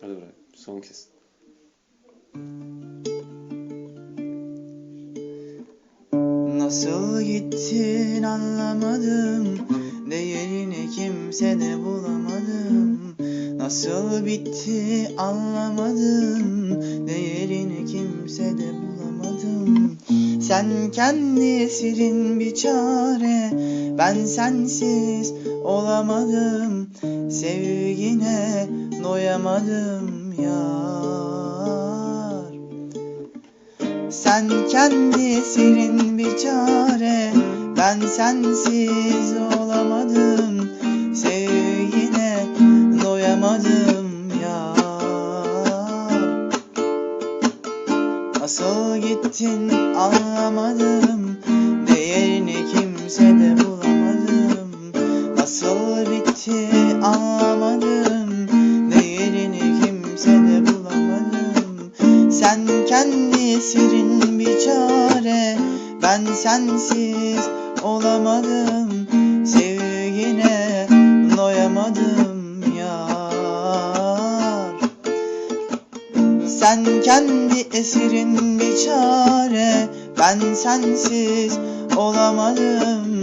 Hadi bırak. Son kez. Nasıl gittin anlamadım. Değerini kimsede bulamadım. Nasıl bitti anlamadım. Değerini kimsede bulamadım. Sen kendi esirin bir çare. Ben sensiz olamadım. Sevgine doyamadım yar. Sen kendi esirin bir çare Ben sensiz olamadım. Sevgine doyamadım ya Nasıl gittin anlamadım Sen kendi esirin bir çare. Ben sensiz olamadım. Sevgine doyamadım yar. Sen kendi esirin bir çare. Ben sensiz olamadım